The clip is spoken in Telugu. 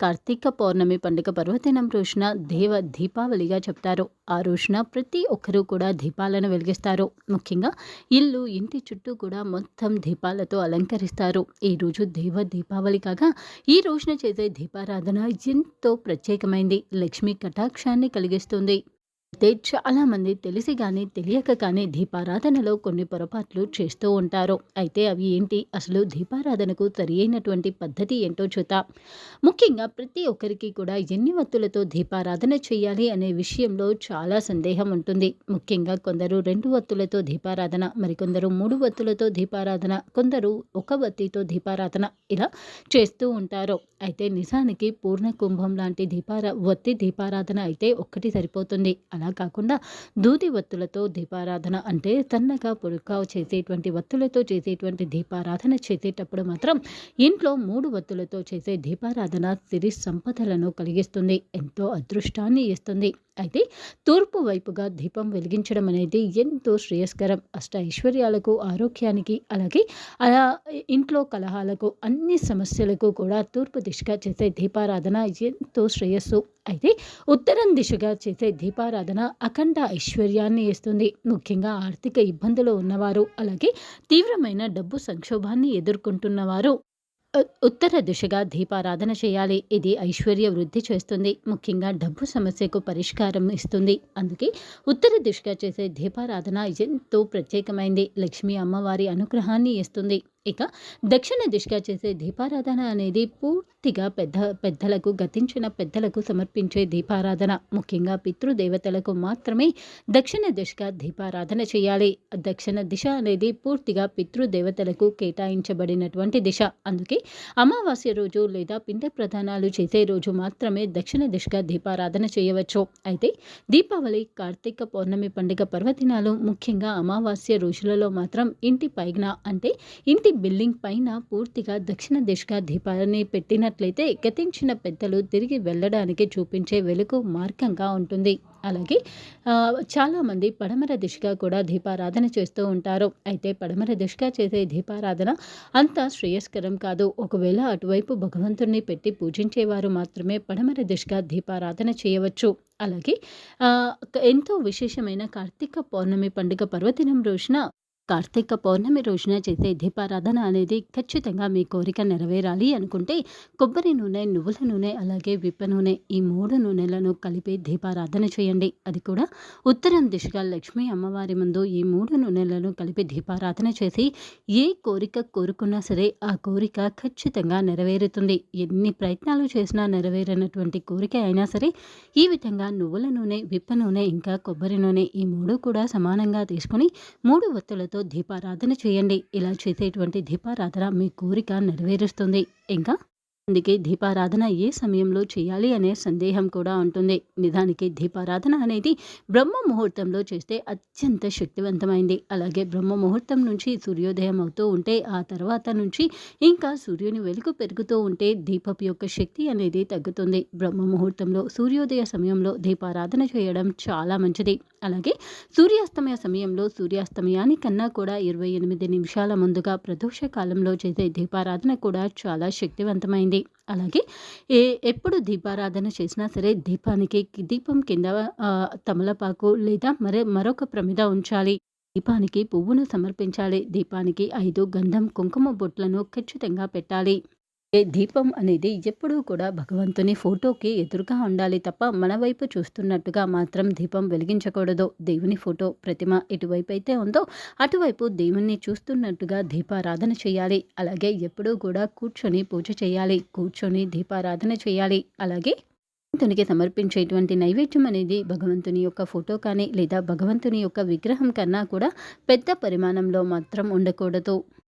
కార్తీక పౌర్ణమి పండుగ పర్వదినం రోజున దేవ దీపావళిగా చెప్తారు. ఆ రోజున ప్రతి ఒక్కరూ కూడా దీపాలను వెలిగిస్తారు. ముఖ్యంగా ఇల్లు ఇంటి చుట్టూ కూడా మొత్తం దీపాలతో అలంకరిస్తారు. ఈ రోజు దేవ దీపావళి కాగా ఈ రోజున చేసే దీపారాధన ఎంతో ప్రత్యేకమైంది. లక్ష్మీ కటాక్షాన్ని కలిగిస్తుంది. అయితే చాలామంది తెలిసి కానీ తెలియక కానీ దీపారాధనలో కొన్ని పొరపాట్లు చేస్తూ ఉంటారు. అయితే అవి ఏంటి? అసలు దీపారాధనకు సరి అయినటువంటి పద్ధతి ఏంటో చూద్దాం. ముఖ్యంగా ప్రతి ఒక్కరికి కూడా ఎన్ని వత్తులతో దీపారాధన చేయాలి అనే విషయంలో చాలా సందేహం ఉంటుంది. ముఖ్యంగా కొందరు రెండు వత్తులతో దీపారాధన మరికొందరు మూడు వత్తులతో దీపారాధన కొందరు ఒక వత్తితో దీపారాధన ఇలా చేస్తూ ఉంటారు. అయితే నిజానికి పూర్ణ కుంభం లాంటి దీపారా వత్తి దీపారాధన అయితే ఒక్కటి సరిపోతుంది. అలా కాకుండా దూది వత్తులతో దీపారాధన అంటే సన్నగా పొడుగ్గా చేసేటువంటి వత్తులతో చేసేటువంటి దీపారాధన చేసేటప్పుడు మాత్రం ఇంట్లో మూడు వత్తులతో చేసే దీపారాధన సిరి సంపదలను కలిగిస్తుంది ఎంతో అదృష్టాన్ని ఇస్తుంది. అయితే తూర్పు వైపుగా దీపం వెలిగించడం అనేది ఎంతో శ్రేయస్కరం. అష్ట ఐశ్వర్యాలకు ఆరోగ్యానికి అలాగే అలా ఇంట్లో కలహాలకు అన్ని సమస్యలకు కూడా తూర్పు దిశగా చేసే దీపారాధన ఎంతో శ్రేయస్సు. అయితే ఉత్తరం దిశగా చేసే దీపారాధన అఖండ ఐశ్వర్యాన్ని ఇస్తుంది. ముఖ్యంగా ఆర్థిక ఇబ్బందులు ఉన్నవారు అలాగే తీవ్రమైన డబ్బు సంక్షోభాన్ని ఎదుర్కొంటున్నవారు. ఉత్తర దిశగా దీపారాధన చేయాలి. ఇది ఐశ్వర్య వృద్ధి చేస్తుంది. ముఖ్యంగా డబ్బు సమస్యకు పరిష్కారం ఇస్తుంది. అందుకే ఉత్తర దిశగా చేసే దీపారాధన ఎంతో ప్రత్యేకమైంది. లక్ష్మీ అమ్మవారి అనుగ్రహాన్ని ఇస్తుంది. ఇక దక్షిణ దిశగా చేసే దీపారాధన అనేది పూర్తిగా పెద్ద పెద్దలకు గతించిన పెద్దలకు సమర్పించే దీపారాధన. ముఖ్యంగా పితృదేవతలకు మాత్రమే దక్షిణ దిశగా దీపారాధన చేయాలి. దక్షిణ దిశ అనేది పూర్తిగా పితృదేవతలకు కేటాయించబడినటువంటి దిశ. అందుకే అమావాస్య రోజు లేదా పిండ ప్రధానాలు చేసే రోజు మాత్రమే దక్షిణ దిశగా దీపారాధన చేయవచ్చు. అయితే దీపావళి కార్తీక పౌర్ణమి పండుగ పర్వదినాలు ముఖ్యంగా అమావాస్య రోజులలో మాత్రం ఇంటి పైన అంటే ఇంటి బిల్డింగ్ పైన పూర్తిగా దక్షిణ దిశగా దీపాలని పెట్టినట్లయితే గతించిన పెద్దలు తిరిగి వెళ్ళడానికి చూపించే వెలుగు మార్గంగా ఉంటుంది. అలాగే చాలామంది పడమర దిశగా కూడా దీపారాధన చేస్తూ ఉంటారు. అయితే పడమర దిశగా చేసే దీపారాధన అంత శ్రేయస్కరం కాదు. ఒకవేళ అటువైపు భగవంతుణ్ణి పెట్టి పూజించేవారు మాత్రమే పడమర దిశగా దీపారాధన చేయవచ్చు. అలాగే ఎంతో విశేషమైన కార్తీక పౌర్ణమి పండుగ పర్వదినం రోజున కార్తీక పౌర్ణమి రోజున చేసే దీపారాధన అనేది ఖచ్చితంగా మీ కోరిక నెరవేరాలి అనుకుంటే కొబ్బరి నూనె నువ్వుల నూనె అలాగే విప్ప నూనె ఈ మూడు నూనెలను కలిపి దీపారాధన చేయండి. అది కూడా ఉత్తరం దిశగా లక్ష్మీ అమ్మవారి ముందు ఈ మూడు నూనెలను కలిపి దీపారాధన చేసి ఏ కోరిక కోరుకున్నా సరే ఆ కోరిక ఖచ్చితంగా నెరవేరుతుంది. ఎన్ని ప్రయత్నాలు చేసినా నెరవేరినటువంటి కోరిక అయినా సరే ఈ విధంగా నువ్వుల నూనె విప్ప నూనె ఇంకా కొబ్బరి నూనె ఈ మూడు కూడా సమానంగా తీసుకుని మూడు ఒత్తులతో దీపారాధన చేయండి. ఇలా చేసేటువంటి దీపారాధన మీ కోరిక నెరవేరుస్తుంది. ఇంకా అందుకే దీపారాధన ఏ సమయంలో చేయాలి అనే సందేహం కూడా ఉంటుంది. నిజానికి దీపారాధన అనేది బ్రహ్మ ముహూర్తంలో చేస్తే అత్యంత శక్తివంతమైంది. అలాగే బ్రహ్మ ముహూర్తం నుంచి సూర్యోదయం అవుతూ ఉంటే ఆ తర్వాత నుంచి ఇంకా సూర్యుని వెలుగు పెరుగుతూ ఉంటే దీపపు యొక్క శక్తి అనేది తగ్గుతుంది. బ్రహ్మ ముహూర్తంలో సూర్యోదయ సమయంలో దీపారాధన చేయడం చాలా మంచిది. అలాగే సూర్యాస్తమయ సమయంలో సూర్యాస్తమయానికన్నా కూడా ఇరవై ఎనిమిది నిమిషాల ముందుగా ప్రదోష కాలంలో చేసే దీపారాధన కూడా చాలా శక్తివంతమైంది. అలాగే ఏ ఎప్పుడు దీపారాధన చేసినా సరే దీపానికి దీపం కింద తమలపాకు లేదా మరే మరొక ప్రమిద ఉంచాలి. దీపానికి పువ్వును సమర్పించాలి. దీపానికి ఐదు గంధం కుంకుమ బొట్లను ఖచ్చితంగా పెట్టాలి. దీపం అనేది ఎప్పుడూ కూడా భగవంతుని ఫోటోకి ఎదురుగా ఉండాలి తప్ప మన వైపు చూస్తున్నట్టుగా మాత్రం దీపం వెలిగించకూడదు. దేవుని ఫోటో ప్రతిమ ఎటువైపు అయితే ఉందో అటువైపు దేవుణ్ణి చూస్తున్నట్టుగా దీపారాధన చేయాలి. అలాగే ఎప్పుడూ కూడా కూర్చొని పూజ చేయాలి. కూర్చొని దీపారాధన చేయాలి. అలాగే భగవంతునికి సమర్పించేటువంటి నైవేద్యం అనేది భగవంతుని యొక్క ఫోటో కానీ లేదా భగవంతుని యొక్క విగ్రహం కన్నా కూడా పెద్ద పరిమాణంలో మాత్రం ఉండకూడదు.